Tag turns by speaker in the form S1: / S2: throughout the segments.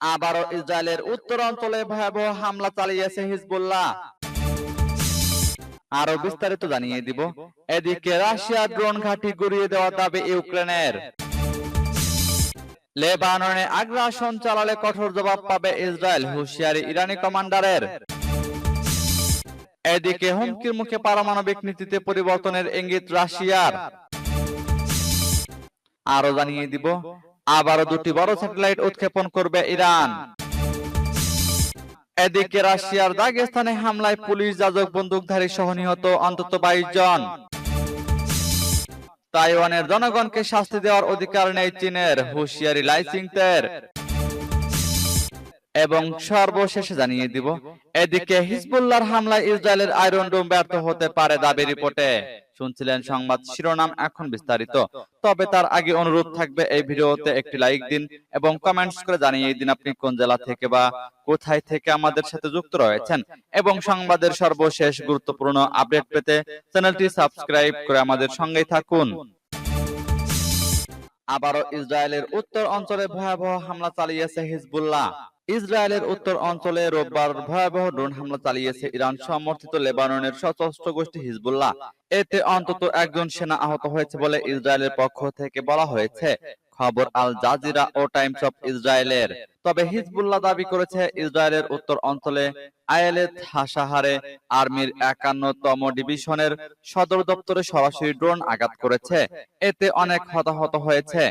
S1: আবারও ইসরায়েলের উত্তর অঞ্চলে ভয়াবহ হামলা চালিয়েছে হিজবুল্লাহ। আরও বিস্তারিত জানিয়ে দিব। এদিকে রাশিয়া ড্রোন ঘাঁটি গুড়িয়ে দেওয়া দাবি ইউক্রেনের। লেবাননে আগ্রাসন চালালে কঠোর জবাব পাবে ইসরায়েল, হুঁশিয়ারি ইরানি কমান্ডারের। এদিকে হুমকির মুখে পারমাণবিক নীতিতে পরিবর্তনের ইঙ্গিত রাশিয়ার। আরও জানিয়ে দিব আবারও দুটি বড় স্যাটেলাইট উৎক্ষেপণ করবে ইরান। এদিকে রাশিয়ার দাগেস্তানে হামলায় পুলিশ যাজক বন্দুকধারী সহ নিহত অন্তত বাইশ জন। তাইওয়ানের জনগণকে শাস্তি দেওয়ার অধিকার নেই চীনের। হুঁশিয়ারি লাইসিংতের। এবং সর্বশেষে জানিয়ে দিব এদিকে হিজবুল্লাহর হামলায় ইসরায়েলের আয়রন ডোম ব্যর্থ হতে পারে দাবি রিপোর্টে। শুনছিলেন সংবাদ শিরোনাম এখন বিস্তারিত। তবে তার আগে অনুরোধ থাকবে এই ভিডিওতে একটি লাইক দিন এবং কমেন্টস করে জানিয়ে দিন আপনি কোন জেলা থেকে বা কোথায় থেকে আমাদের সাথে যুক্ত রয়েছেন। এবং সংবাদের সর্বশেষ গুরুত্বপূর্ণ আপডেট পেতে চ্যানেলটি সাবস্ক্রাইব করে আমাদের সঙ্গেই থাকুন। আবারও ইসরায়েলের উত্তর অঞ্চলে ভয়াবহ হামলা চালিয়েছে হিজবুল্লাহ। ইসরায়েলের উত্তর অঞ্চলে রোববার ভয়াবহ ড্রোন হামলা চালিয়েছে ইরান সমর্থিত লেবাননের সশস্ত্র গোষ্ঠী হিজবুল্লাহ। এতে অন্তত একজন সেনা আহত হয়েছে বলে ইসরায়েলের পক্ষ থেকে বলা হয়েছে। খবর আল জাজিরা ও টাইমস অফ ইসরায়েলের। তবে হিজবুল্লাহ দাবি করেছে ইসরায়েলের উত্তর অঞ্চলে আয়েলেত হাসাহারে আর্মির একান্নতম ডিভিশনের সদর দপ্তরে সরাসরি ড্রোন আঘাত করেছে। এতে অনেক হতাহত হয়েছে।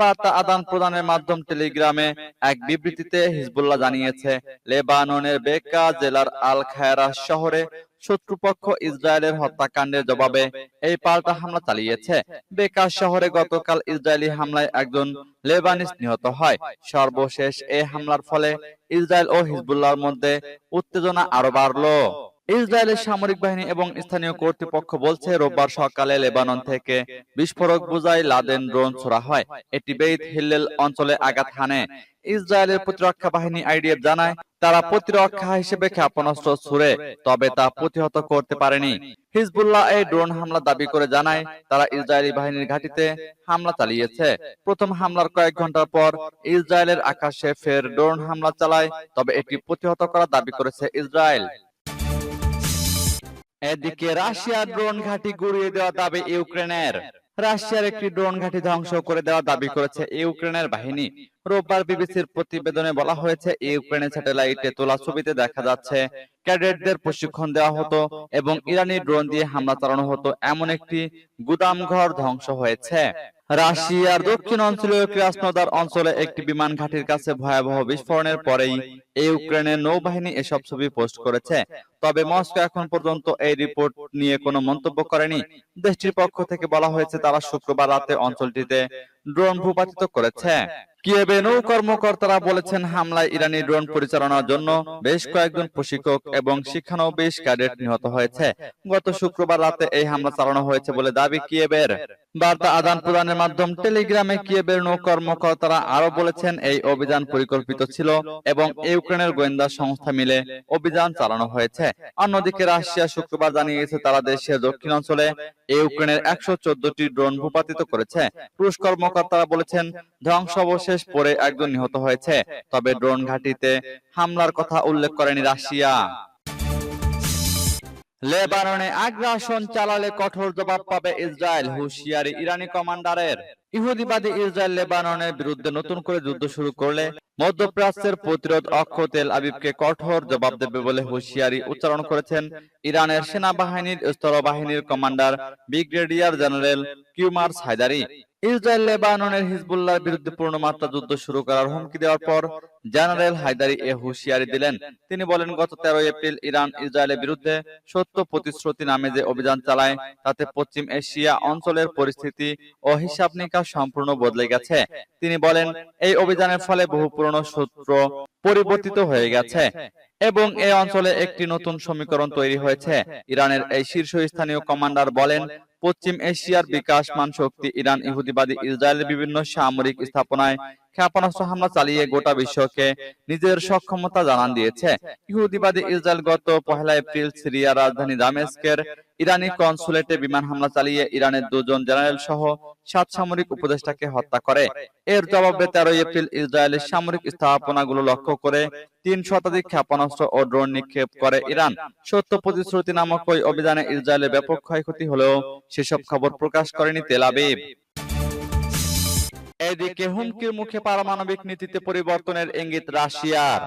S1: বার্তা আদান প্রদানের মাধ্যম টেলিগ্রামে এক বিবৃতিতে হিজবুল্লাহ জানিয়েছে লেবাননের বেকা জেলার আল খায়রা শহরে শত্রুপক্ষ ইসরায়েলের হত্যাকাণ্ডের জবাবে এই পাল্টা হামলা চালিয়েছে। বেকার শহরে গতকাল ইসরায়েলি হামলায় একজন লেবানিস নিহত হয়। সর্বশেষ এই হামলার ফলে ইসরায়েল ও হিজবুল্লাহর মধ্যে উত্তেজনা আরও বাড়লো। ইসরায়েলের সামরিক বাহিনী এবং স্থানীয় কর্তৃপক্ষ বলছে, রোববার সকালে লেবানন থেকে বিস্ফোরক বোঝাই লাদেন ড্রোন ছোড়া হয়। এটি বেইত হিল্লেল অঞ্চলে আঘাত হানে। ইসরায়েলের প্রতিরক্ষা বাহিনী আইডিএফ জানায়, তারা প্রতিরক্ষা হিসেবে ক্ষেপণাস্ত্র ছুড়ে, তবে তা প্রতিহত করতে পারেনি। হিজবুল্লাহ এই ড্রোন হামলা দাবি করে জানায়, তারা ইসরায়েলি বাহিনীর ঘাঁটিতে হামলা চালিয়েছে। প্রথম হামলার কয়েক ঘণ্টার পর ইসরায়েলের আকাশে ফের ড্রোন হামলা চালায়, তবে এটি প্রতিহত করার দাবি করেছে ইসরায়েল। এদিকে রাশিয়ার ড্রোন ঘাঁটি গুড়িয়ে দেওয়া দাবি ইউক্রেনের। রাশিয়ার একটি ড্রোন ঘাঁটি ধ্বংস করে দেওয়া দাবি করেছে ইউক্রেনের বাহিনী। রোববার বিবিসির প্রতিবেদনে বলা হয়েছে ইউক্রেনের স্যাটেলাইটে তোলা ছবিতে দেখা যাচ্ছে, ক্যাডেটদের প্রশিক্ষণ দেওয়া হতো এবং ইরানি ড্রোন দিয়ে হামলা চালানো হতো। এমন একটি গুদামঘর ধ্বংস হয়েছে। রাশিয়ার দক্ষিণ অঞ্চলীয় ক্রাসনোদার অঞ্চলে একটি বিমান ঘাঁটির কাছে ভয়াবহ বিস্ফোরণের পরেই ইউক্রেনের নৌবাহিনী এসব ছবি পোস্ট করেছে। তবে মস্কো এখন পর্যন্ত এই রিপোর্ট নিয়ে কোনো মন্তব্য করেনি। দেশটির পক্ষ থেকে বলা হয়েছে, তারা শুক্রবার রাতে অঞ্চলটিতে ড্রোন ভূপাতিত করেছে। কিয়েবে নৌ কর্মকর্তারা বলেছেন হামলায় ইরানি ড্রোন পরিচালনার জন্য বেশ কয়েকজন প্রশিক্ষক এবং শিক্ষানবিশ ক্যাডেট নিহত হয়েছে। গত শুক্রবার রাতে এই হামলা চালানো হয়েছে বলে দাবি কিয়েবের। বার্তা আদান প্রদানের মাধ্যম টেলিগ্রামে কিয়েবের নৌ কর্মকর্তারা আরও বলেছেন এই অভিযান পরিকল্পিত ছিল এবং ইউক্রেনের গোয়েন্দা সংস্থা মিলে অভিযান চালানো হয়েছে। অন্যদিকে রাশিয়া শুক্রবার জানিয়েছে তারা দেশের দক্ষিণ অঞ্চলে ইউক্রেনের একশো চোদ্দটি ড্রোন ভূপাতিত করেছে। রুশ কর্মকর্তারা বলেছেন ধ্বংসাবশেষ পরে একজন নিহত হয়েছে। তবে ড্রোন ঘাঁটিতে হামলার কথা উল্লেখ করেনি রাশিয়া। লেবাননে আগ্রাসন চালালে কঠোর জবাব পাবে ইসরায়েল, হুঁশিয়ারি ইরানি কমান্ডারের। ইহুদিবাদী ইসরায়েল লেবাননের বিরুদ্ধে নতুন করে যুদ্ধ শুরু করলে মধ্যপ্রাচ্যের প্রতিরোধ অক্ষ তেল আবিবকে কঠোর জবাব দেবে বলে হুঁশিয়ারি উচ্চারণ করেছেন ইরানের সেনাবাহিনীর স্থলবাহিনীর কমান্ডার ব্রিগেডিয়ার জেনারেল কিউমার সাইদারি। ইসরায়েল, লেবাননের হিজবুল্লাহর বিরুদ্ধে পূর্ণমাত্রা যুদ্ধ শুরু করার হুমকি দেওয়ার পর জেনারেল হায়দারি এ হুঁশিয়ারি দিলেন। তিনি বলেন, গত তেরো এপ্রিল ইরান ইসরায়েলের বিরুদ্ধে সত্য প্রতিশ্রুতি নামে যে অভিযান চালায়, তাতে পশ্চিম এশিয়া অঞ্চলের পরিস্থিতি ও হিসাব নিকাশ সম্পূর্ণ বদলে গেছে। তিনি বলেন, এই অভিযানের ফলে বহু পুরনো সূত্র পরিবর্তিত হয়ে গেছে এবং এই অঞ্চলে একটি নতুন সমীকরণ তৈরি হয়েছে। ইরানের এই শীর্ষস্থানীয় কমান্ডার বলেন পশ্চিম এশিয়ার বিকাশমান শক্তি, ইরান, ইহুদিবাদী, ইসরায়েলের বিভিন্ন সামরিক স্থাপনায় ক্ষেপণাস্ত্র হামলা চালিয়ে গোটা বিশ্বকে নিজের সক্ষমতা জানান দিয়েছে। ইহুদিবাদী ইসরায়েল গত পহেলা এপ্রিল সিরিয়া রাজধানী দামেস্কের ইরানি কনসুলেটে বিমান হামলা চালিয়ে ইরানের দুজন জেনারেল সহ সাত সামরিক উপদেষ্টাকে হত্যা করে। এর জবাবে তেরোই এপ্রিল ইসরায়েলের সামরিক স্থাপনাগুলো লক্ষ্য করে তিন শতাধিক ক্ষেপণাস্ত্র ও ড্রোন নিক্ষেপ করে ইরান। সত্য প্রতিশ্রুতি নামক ওই অভিযানে ইসরায়েলের ব্যাপক ক্ষয়ক্ষতি হলেও সেসব খবর প্রকাশ করেনি তেল আবিব। এদিকে হুমকির মুখে পারমাণবিক নীতিতে পরিবর্তনের ইঙ্গিত রাশিয়ার।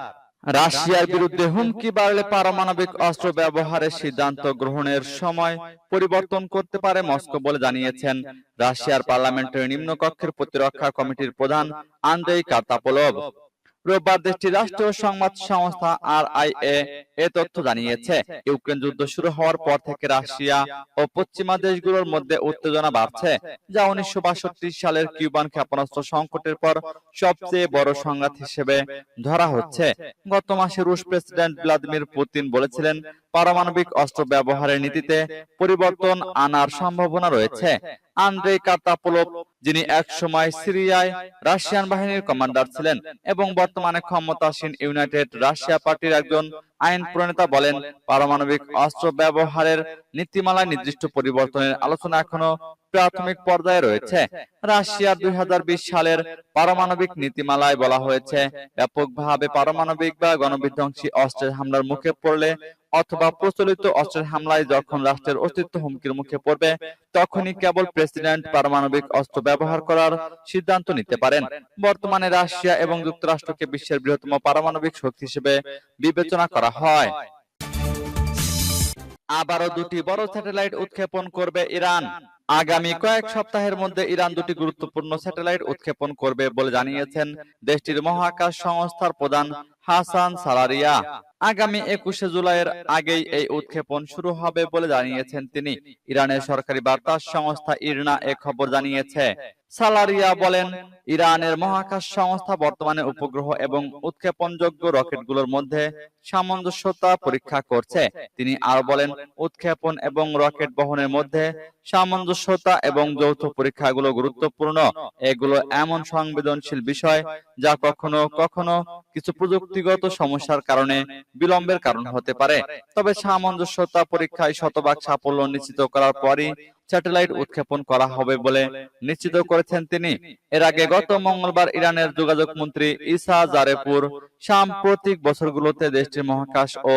S1: রাশিয়ার। বিরুদ্ধে হুমকি বাড়লে পারমাণবিক অস্ত্র ব্যবহারের সিদ্ধান্ত গ্রহণের সময় পরিবর্তন করতে পারে মস্কো বলে জানিয়েছেন রাশিয়ার পার্লামেন্টের নিম্নকক্ষের প্রতিরক্ষা কমিটির প্রধান আন্দ্রেই কার্তাপোলভ রোববার দেশটির রাষ্ট্রীয় সংবাদ সংস্থা আর এ তথ্য জানিয়েছে। ইউক্রেন যুদ্ধ শুরু হওয়ার পর থেকে রাশিয়া ও পশ্চিমা দেশগুলোর মধ্যে উত্তেজনা বাড়ছে। যা উনিশশো সালের কিউবান ক্ষেপণাস্ত্র সংকটের পর সবচেয়ে বড় সংঘাত হিসেবে ধরা হচ্ছে। গত মাসে রুশ প্রেসিডেন্ট ভ্লাদিমির পুতিন বলেছিলেন পারমাণবিক অস্ত্র ব্যবহারের নীতিতে পরিবর্তন আনার সম্ভাবনা রয়েছে। আন্দ্রে কাতাপোলভ যিনি এক সময় সিরিয়ায় রাশিয়ান বাহিনীর কমান্ডার ছিলেন এবং বর্তমানে ক্ষমতাসীন ইউনাইটেড রাশিয়া পার্টির একজন আইন প্রণেতা বলেন পারমাণবিক অস্ত্র ব্যবহারের নীতিমালায় নির্দিষ্ট পরিবর্তনের আলোচনা এখনও প্রাথমিক পর্যায়ে রয়েছে। রাশিয়ার দুই সালের পারমাণবিক নীতিমালায় বলা হয়েছে, ব্যাপকভাবে পারমাণবিক বা গণবিধ্বংসী অস্ত্রের হামলার মুখে পড়লে অথবা প্রচলিত অস্ত্রের হামলায় যখন রাষ্ট্রের অস্তিত্ব হুমকির মুখে পড়বে, তখনই কেবল প্রেসিডেন্ট পারমাণবিক অস্ত্র ব্যবহার করার সিদ্ধান্ত নিতে পারেন। বর্তমানে রাশিয়া এবং যুক্তরাষ্ট্রকে বিশ্বের বৃহত্তম পারমাণবিক শক্তি হিসেবে বিবেচনা করা হয়। আবারও দুটি বড় স্যাটেলাইট উৎক্ষেপণ করবে ইরান। আগামী কয়েক সপ্তাহের মধ্যে ইরান দুটি গুরুত্বপূর্ণ স্যাটেলাইট উৎক্ষেপণ করবে বলে জানিয়েছেন দেশটির মহাকাশ সংস্থার প্রধান হাসান সালারিয়া। আগামী একুশে জুলাইয়ের আগেই এই উৎক্ষেপণ শুরু হবে বলে জানিয়েছেন তিনি। ইরানের সরকারি বার্তা সংস্থা ইরনা এ খবর জানিয়েছে। সালারিয়া বলেন ইরানের মহাকাশ সংস্থা বর্তমানে উপগ্রহ এবং উৎক্ষেপণযোগ্য রকেটগুলোর মধ্যে সামঞ্জস্যতা পরীক্ষা করছে। তিনি আরও বলেন উৎক্ষেপণ এবং রকেট বহনের মধ্যে সামঞ্জস্যতা এবং যৌথ পরীক্ষাগুলো গুরুত্বপূর্ণ। এগুলো এমন সংবেদনশীল বিষয় যা কখনো কখনো কিছু প্রযুক্তিগত সমস্যার কারণে বিলম্বের কারণ হতে পারে। তবে সামঞ্জস্যতা পরীক্ষায় শতভাগ সাফল্য নিশ্চিত করার পরই স্যাটেলাইট উৎক্ষেপণ করা হবে বলে নিশ্চিত করেছেন তিনি। এর আগে গত মঙ্গলবার ইরানের যোগাযোগ মন্ত্রী ইসা জারেপুর সাম্প্রতিক বছরগুলোতে দেশটির মহাকাশ ও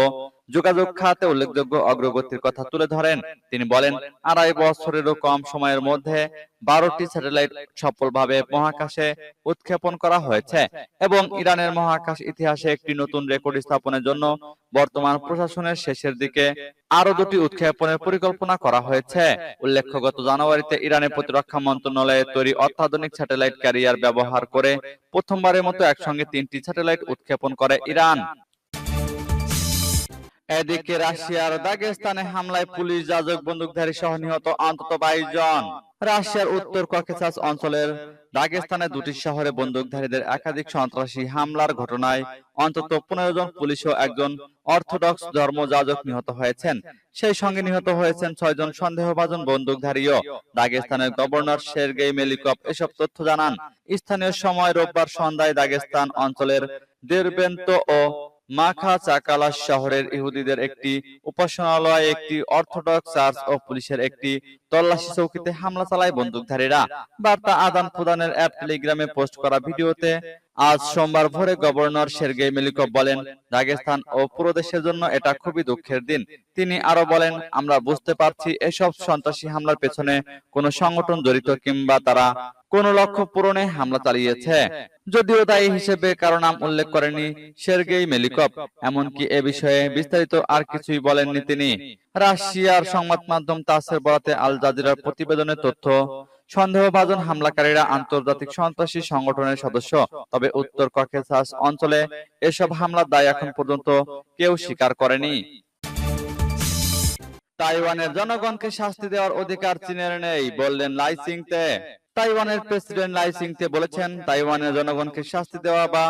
S1: যোগাযোগ খাতে উল্লেখযোগ্য অগ্রগতির কথা তুলে ধরেন। তিনি বলেন, আড়াই বছরেরও কম সময়ের মধ্যে বারোটি স্যাটেলাইট সফলভাবে মহাকাশে উৎক্ষেপণ করা হয়েছে এবং ইরানের মহাকাশ ইতিহাসে একটি নতুন রেকর্ড স্থাপনের জন্য বর্তমান প্রশাসনের শেষের দিকে আরও দুটি উৎক্ষেপণের পরিকল্পনা করা হয়েছে। উল্লেখ্য, গত জানুয়ারিতে ইরানের প্রতিরক্ষা মন্ত্রণালয়ের তৈরি অত্যাধুনিক স্যাটেলাইট ক্যারিয়ার ব্যবহার করে প্রথমবারের মতো একসঙ্গে তিনটি স্যাটেলাইট উৎক্ষেপণ করে ইরান। এদিকে রাশিয়ার দাগেস্তানে হামলায় পুলিশ যাজক বন্দুকধারী সহ নিহত অন্তত বাইশ জন। রাশিয়ার উত্তর ককেসাস অঞ্চলের দাগেস্তানে দুটি শহরে বন্দুকধারীদের একাধিক সন্ত্রাসী হামলার ঘটনায় অন্তত পনেরো জন পুলিশ ও একজন অর্থোডক্স ধর্মযাজক নিহত হয়েছেন। সেই সঙ্গে নিহত হয়েছেন ছয়জন সন্দেহভাজন বন্দুকধারীও। দাগেস্তানের গভর্নর শেরগেই মেলিকপ এসব তথ্য জানান। স্থানীয় সময় রোববার সন্ধ্যায় দাগেস্তান অঞ্চলের দেরবেন্ত ও মাখা চাকালা শহরের ইহুদিদের একটি উপাসনালয়, একটি অর্থোডক্স চার্চ ও পুলিশের একটি তল্লাশি চৌকিতে হামলা চালায় বন্দুকধারীরা। বার্তা আদান প্রদানের অ্যাপ টেলিগ্রামে পোস্ট করা ভিডিওতে আজ সোমবার ভোরে গভর্নর সের্গেই মেলিকভ বলেন দাগেস্তান ও পুরো দেশের জন্য এটা খুবই দুঃখের দিন। তিনি আরও বলেন, আমরা বুঝতে পারছি এসব সন্ত্রাসী হামলার পেছনে কোনো সংগঠন জড়িত কিংবা তারা কোন লক্ষ্য পূরণে হামলা চালিয়েছে। যদিও দায়ী হিসেবে কারও নাম উল্লেখ করেনি সের্গেই মেলিকভ এমনকি এ বিষয়ে বিস্তারিত আর কিছুই বলেননি তিনি। রাশিয়ার সংবাদ মাধ্যম তাসের বরাতে আল জাজিরার প্রতিবেদনের তথ্য, সন্দেহভাজন হামলাকারীরা আন্তর্জাতিক সন্ত্রাসী সংগঠনের সদস্য, তবে উত্তর ককেসাস অঞ্চলে এসব হামলার দায় এখন পর্যন্ত কেউ স্বীকার করেনি। তাইওয়ানের জনগণকে শাস্তি দেওয়ার অধিকার চীনের নেই, বললেন লাইসিংতে। তাইওয়ানের প্রেসিডেন্ট লাইসিংতে বলেছেন, তাইওয়ানের জনগণকে শাস্তি দেওয়া বা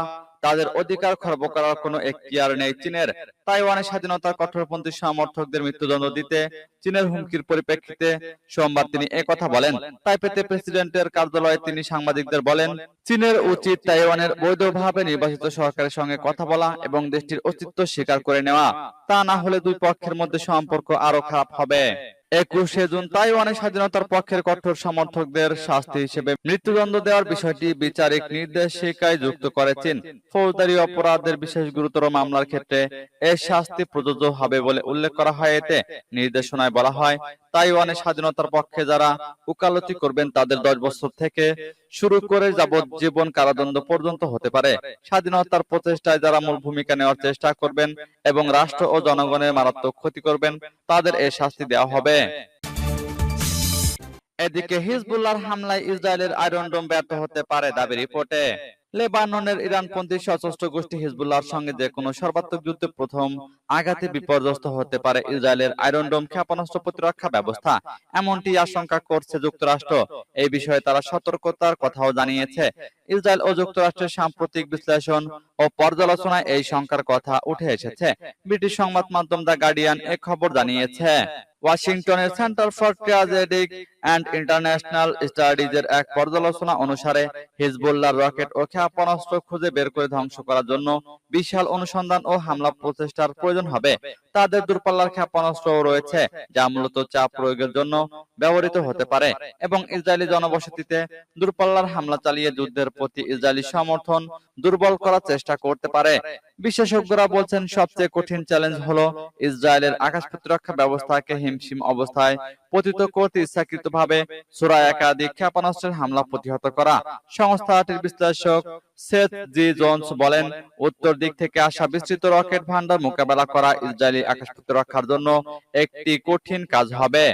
S1: তাদের অধিকার খর্ব করার কোনো এখতিয়ার নেই। চীনের তাইওয়ানের স্বাধীনতার কঠোরপন্থী সমর্থকদের মৃত্যুদণ্ড দিতে চীনের হুমকির পরিপ্রেক্ষিতে সোমবার তিনি একথা বলেন। তাইপেতে প্রেসিডেন্টের কার্যালয়ে তিনি সাংবাদিকদের বলেন, চীনের উচিত তাইওয়ানের বৈধভাবে নির্বাচিত সরকারের সঙ্গে কথা বলা এবং দেশটির অস্তিত্ব স্বীকার করে নেওয়া। তা না হলে দুই পক্ষের মধ্যে সম্পর্ক আরও খারাপ হবে। একুশে জুন তাইওয়ানের স্বাধীনতার পক্ষের কঠোর সমর্থকদের শাস্তি হিসেবে মৃত্যুদণ্ড দেওয়ার বিষয়টি বিচারিক নির্দেশিকায় যুক্ত করেছেন ফৌজদারি অপরাধের বিশেষ গুরুতর মামলার ক্ষেত্রে এই শাস্তি প্রযোজ্য হবে বলে উল্লেখ করা হয়। এতে নির্দেশনায় বলা হয়, তাইওয়ানের স্বাধীনতার পক্ষে যারা উকালতি করবেন তাদের দশ বছর থেকে শুরু করে যাবজ্জীবন কারাদণ্ড পর্যন্ত হতে পারে। স্বাধীনতার প্রচেষ্টায় যারা মূল ভূমিকা নেওয়ার চেষ্টা করবেন এবং রাষ্ট্র ও জনগণের মারাত্মক ক্ষতি করবেন তাদের এই শাস্তি দেওয়া হবে। এদিকে হিজবুল্লাহর হামলায় ইসরায়েলের আয়রন ডোম ব্যর্থ হতে পারে দাবি রিপোর্টে। লেবাননের ইরানপন্থী সশস্ত্র গোষ্ঠী হিজবুল্লাহর সঙ্গে যে কোনো সর্বাত্মক যুদ্ধে প্রথম আঘাতে বিপর্যস্ত হতে পারে ইসরায়েলের আয়রন ডোম ক্ষেপণাস্ত্র প্রতিরক্ষা ব্যবস্থা এমনটি আশঙ্কা করছে যুক্তরাষ্ট্র। এই বিষয়ে তারা সতর্কতার কথাও জানিয়েছে। ইসরায়েল ও যুক্তরাষ্ট্রের সাম্প্রতিক বিশ্লেষণ ও পর্যালোচনায় এই শঙ্কার কথা উঠে এসেছে। ব্রিটিশ সংবাদ মাধ্যম দ্য গার্ডিয়ান এ খবর জানিয়েছে। ওয়াশিংটনের centre for strategic and international স্টাডিজের এক পর্যালোচনা অনুসারে হিজবুল্লাহ রকেট ও ক্ষেপণাস্ত্র খুঁজে বের করে ধ্বংস করার জন্য বিশাল অনুসন্ধান ও হামলা প্রচেষ্টার প্রয়োজন হবে। তাদের দূরপাল্লার ক্ষেপণাস্ত্রও রয়েছে, যা মূলত চাপ প্রয়োগের জন্য ব্যবহৃত হতে পারে এবং ইসরায়েলি জনবসতিতে দূরপাল্লার হামলা চালিয়ে যুদ্ধের প্রতি ইসরায়েলি সমর্থন দুর্বল করার চেষ্টা করতে পারে। বিশেষজ্ঞরা বলছেন, সবচেয়ে কঠিন চ্যালেঞ্জ হলো ইসরায়েলের আকাশ প্রতিরক্ষা ব্যবস্থাকে হিমশিম অবস্থায় পতিত করতে ইচ্ছাকৃতভাবে সুরা একাধিক ক্ষেপণাস্ত্রের হামলা প্রতিহত করা। সংস্থাটির বিশ্লেষক সেথ জি জোনস বলেন উত্তর দিক থেকে আসা বিস্তৃত রকেট ভান্ডার মোকাবেলা করা ইসরায়েলি আকাশপথ রক্ষার জন্য একটি কঠিন কাজ হবে।